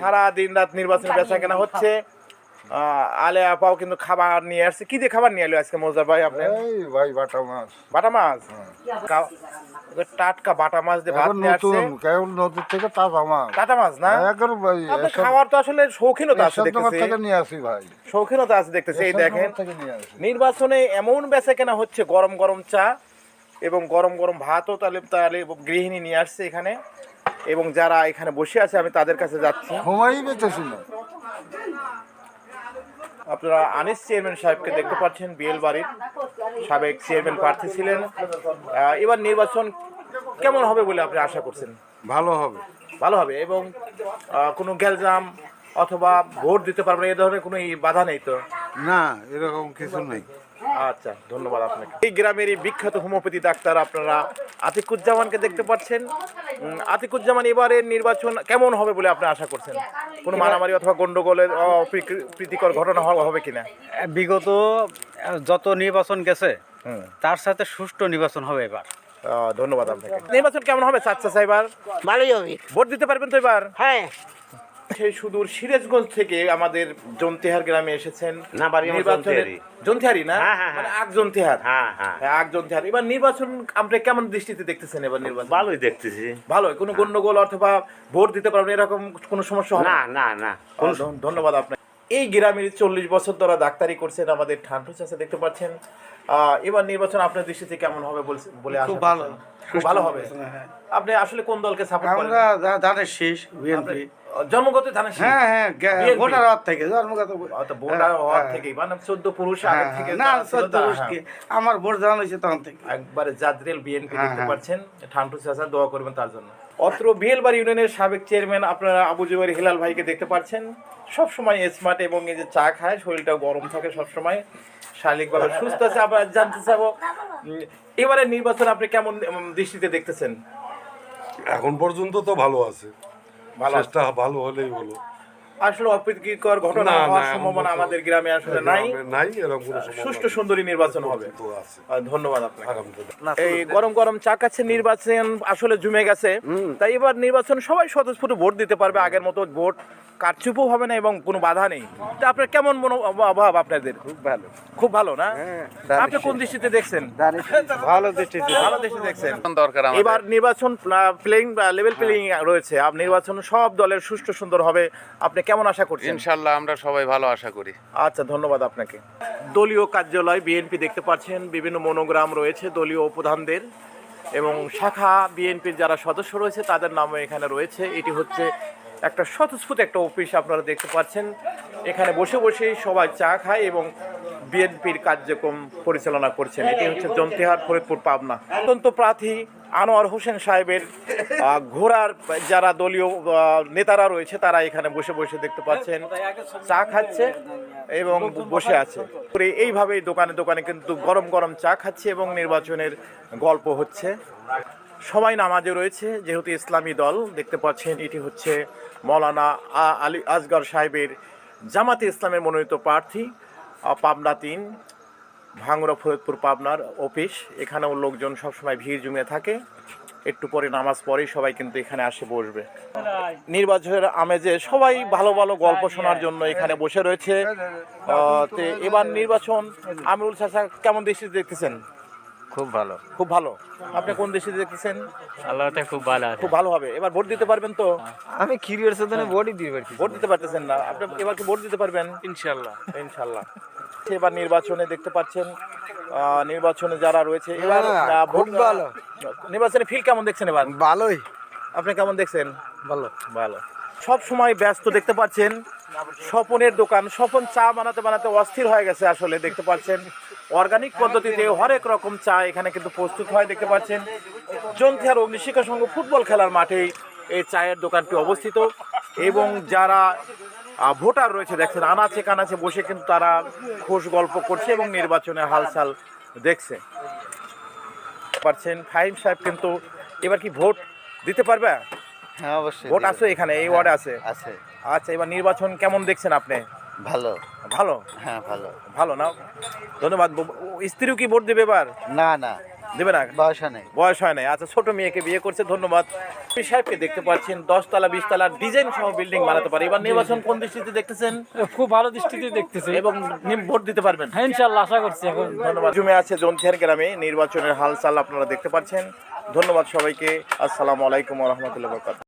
সারা দিন রাত নির্বাচন বেচা কেনা হচ্ছে। আহ, আলে আপাও কিন্তু খাবার নিয়ে আসছে। কি দিয়ে খাবার নিয়ে এলো আজকে মজার ভাই আপনি? ভাই বাটা মাছ। বাটা মাছ? টাটকা বাটা মাছ দিয়ে ভাত নিয়ে আসছে। কেবল নদীর থেকে তাজা মাছ। টাটা মাছ না? একবার ভাই খাবার তো আসলে শৌখিনতা আছে দেখতেছি। থেকে নিয়ে আসি ভাই। শৌখিনতা আছে দেখতেছি এই দেখেন। নির্বাচনে এমন বেচা কেনা হচ্ছে গরম গরম চা এবং গরম গরম ভাতও তাহলে তাহলে গৃহিণী নিয়ে আসছে এখানে। এবং যারা এখানে বসে আছে আমি তাদের কাছে যাচ্ছি। আপনারা আনিস চেয়ারম্যান সাহেবকে দেখতে পাচ্ছেন বিএল বাড়ির সাবেক চেয়ারম্যান প্রার্থী ছিলেন। এবার নির্বাচন কেমন হবে বলে আপনি আশা করছেন? ভালো হবে। ভালো হবে এবং কোনো গ্যালজাম অথবা ভোট দিতে পারবেন এ ধরনের কোনো বাধা নেই তো? না এরকম কিছু নেই। আচ্ছা ধন্যবাদ আপনাকে। এই গ্রামের এই বিখ্যাত হোমিওপ্যাথি ডাক্তার আপনারা আতিকুজ্জামানকে দেখতে পাচ্ছেন। আতিকুজ্জামান এবারের নির্বাচন কেমন হবে বলে আপনি আশা করছেন? কোনো মারামারি অথবা গন্ডগোলের প্রীতিকর ঘটনা হওয়া হবে কিনা? বিগত যত নির্বাচন গেছে তার সাথে সুষ্ঠু নির্বাচন হবে এবার। আহ, ধন্যবাদ আপনাকে। নির্বাচন কেমন হবে চাচ্ছা সাহেবার ভালোই হবে। ভোট দিতে পারবেন তো এবার? হ্যাঁ। সেই সুদূর সিরাজগঞ্জ থেকে আমাদের জন্তিহার গ্রামে এসেছেন। না, বাড়ি নির্বাচনের- জন্তিহারি। জন্তিহারি না? হ্যাঁ, হ্যাঁ, মানে হ্যাঁ। আগ জন্তিহার হ্যাঁ হ্যাঁ। হ্যাঁ আগ জন্তিহার এবার নির্বাচন আপনি কেমন দৃষ্টিতে দেখতেছেন এবার নির্বাচন? ভালোই দেখতেছি। ভালো কোনো গন্ডগোল অথবা ভোট দিতে পারবেন এরকম কোনো সমস্যা হবে না? না না ধন্যবাদ আপনাকে। এই গ্রামের চল্লিশ বছর ধরে ডাক্তারি করছেন আমাদের ঠান্ডু চাষে দেখতে পাচ্ছেন। আহ, এবার নির্বাচন আপনার দৃষ্টিতে কেমন হবে বলে আশা খুব ভালো। খুব ভালো হবে। আপনি আসলে কোন দলকে সাপোর্ট করেন? আমরা ধানের শীষ বিএনপি। জন্মগত ধানের? হ্যাঁ হ্যাঁ ভোটার হাত থেকে জন্মগত ভোটার হওয়ার থেকেই মানে চোদ্দ পুরুষ আগে হ্যাঁ, থেকে না চোদ্দ পুরুষকে হ্যাঁ। আমার ভোট দেওয়ানো হয়েছে তখন থেকে। একবারে জাদ্রেল বিএনপি হ্যাঁ, দেখতে হ্যাঁ। পাচ্ছেন ঠান্টু দোয়া করবেন তার জন্য। অত্র বিয়েলবাড়ি ইউনিয়নের সাবেক চেয়ারম্যান আপনারা আবু জুবাইর হিলাল ভাইকে দেখতে পাচ্ছেন। সব সময় স্মার্ট এবং এই যে চা খায় শরীরটা গরম থাকে সব সময় শারীরিকভাবে সুস্থ আছে আবার জানতে চাবো এবারে নির্বাচন আপনি কেমন দৃষ্টিতে দেখতেছেন? এখন পর্যন্ত তো ভালো আছে। ভালো। ভালো হলেই হলো। আসলে অপ্রীতিকর ঘটনা হওয়ার সম্ভাবনা আমাদের গ্রামে আসলে নাই। নাই এরকম কোনো সম্ভাবনা সুষ্ঠু সুন্দরী নির্বাচন হবে। ধন্যবাদ আপনাকে। এই গরম গরম চা কাছে নির্বাচন আসলে জমে গেছে। তাই এবার নির্বাচন সবাই স্বতঃস্ফূর্ত ভোট দিতে পারবে। আগের মতো ভোট কারচুপও হবে না এবং কোনো বাধা নেই। তা আপনার কেমন মনোভাব আপনাদের? খুব ভালো। খুব ভালো না? আপনি কোন দৃষ্টিতে দেখছেন? ভালো দৃষ্টিতে ভালো দৃষ্টিতে দেখছেন। দরকার এবার নির্বাচন প্লেইং লেভেল প্লেইং রয়েছে। নির্বাচন সব দলের সুষ্ঠু সুন্দর হবে। আপনি কেমন আশা করছেন? ইনশাল্লাহ আমরা সবাই ভালো আশা করি। আচ্ছা ধন্যবাদ আপনাকে। দলীয় কার্যালয় বিএনপি দেখতে পাচ্ছেন বিভিন্ন মনোগ্রাম রয়েছে দলীয় প্রধানদের এবং শাখা বিএনপির যারা সদস্য রয়েছে তাদের নামও এখানে রয়েছে। এটি হচ্ছে একটা স্বতঃস্ফূর্ত একটা অফিস আপনারা দেখতে পাচ্ছেন। এখানে বসে বসে সবাই চা খায় এবং বিএনপির কার্যক্রম পরিচালনা করছেন। এটি হচ্ছে জন্তিহার ফরিদপুর পাবনা। অত্যন্ত প্রার্থী আনোয়ার হোসেন সাহেবের ঘোড়ার যারা দলীয় নেতারা রয়েছে, তারা এখানে বসে বসে দেখতে পাচ্ছেন। চা খাচ্ছে এবং বসে আছে। এইভাবেই দোকানে দোকানে কিন্তু গরম গরম চা খাচ্ছে এবং নির্বাচনের গল্প হচ্ছে। সবাই নামাজে রয়েছে, যেহেতু ইসলামী দল। দেখতে পাচ্ছেন, এটি হচ্ছে মৌলানা আলী আসগর সাহেবের জামাতে ইসলামের মনোনীত প্রার্থী। পাবনা তিন ভাঙড়া ফরিদপুর পাবনার অফিস। এখানেও লোকজন সবসময় ভিড় জমিয়ে থাকে। একটু পরে নামাজ পরেই সবাই কিন্তু এখানে আসে বসবে। নির্বাচনের আমেজে সবাই ভালো ভালো গল্প শোনার জন্য এখানে বসে রয়েছে। তে এবার নির্বাচন আমিরুল চাষা কেমন দেশে দেখতেছেন? খুব ভালো। খুব ভালো। আপনি কোন দেশে দেখতেছেন? আল্লাহতে খুব ভালো খুব ভালো হবে। এবার ভোট দিতে পারবেন তো? আমি ক্রিয়ার সাথে ভোটই দিয়ে পারছি ভোট দিতে পারতেছেন না। আপনি এবার কি ভোট দিতে পারবেন? ইনশাল্লাহ ইনশাল্লাহ এবার নির্বাচনে দেখতে পাচ্ছেন নির্বাচনে যারা রয়েছে এবার ভোট ভালো। নির্বাচনে ফিল কেমন দেখছেন এবার? ভালোই। আপনি কেমন দেখছেন? ভালো। ভালো। সব সময় ব্যস্ত দেখতে পাচ্ছেন স্বপনের দোকান স্বপন চা বানাতে বানাতে অস্থির হয়ে গেছে আসলে দেখতে পাচ্ছেন। অর্গানিক পদ্ধতিতে হরেক রকম চা এখানে কিন্তু প্রস্তুত হয় দেখতে পাচ্ছেন। জন্থিয়ার অগ্নিশিক্ষা সংঘ ফুটবল খেলার মাঠেই এই চায়ের দোকানটি অবস্থিত এবং যারা ভোটার রয়েছে দেখছেন আনাচে কানাচে বসে কিন্তু তারা খোশ গল্প করছে এবং নির্বাচনের হালচাল দেখছে। পারছেন ফাহিম সাহেব কিন্তু এবার কি ভোট দিতে পারবে? হ্যাঁ অবশ্যই ভোট আছে এখানে এই ওয়ার্ডে আছে? আছে। আচ্ছা এবার নির্বাচন কেমন দেখছেন আপনি? ভালো। ভালো? হ্যাঁ ভালো। ভালো না? ধন্যবাদ স্ত্রীও কি ভোট দেবে এবার? না না। দেবে না? বয়স হয় নাই। বয়স হয় নাই। আচ্ছা ছোট মেয়েকে বিয়ে করছে ধন্যবাদ। সাহেবকে দেখতে পাচ্ছেন দশতলা বিশতলা ডিজাইন সহ বিল্ডিং বানাতে পারে। এবার নির্বাচন কোন দৃষ্টিতে দেখতেছেন? খুব ভালো দৃষ্টিতে দেখতেছে। এবং ভোট দিতে পারবেন? হ্যাঁ ইনশাল্লাহ আশা করছি এখন। ধন্যবাদ। জুমে আছে জন্থিয়ার গ্রামে নির্বাচনের হালচাল আপনারা দেখতে পাচ্ছেন। ধন্যবাদ সবাইকে। আসসালামু আলাইকুম রহমতুল্লাহ বরকাত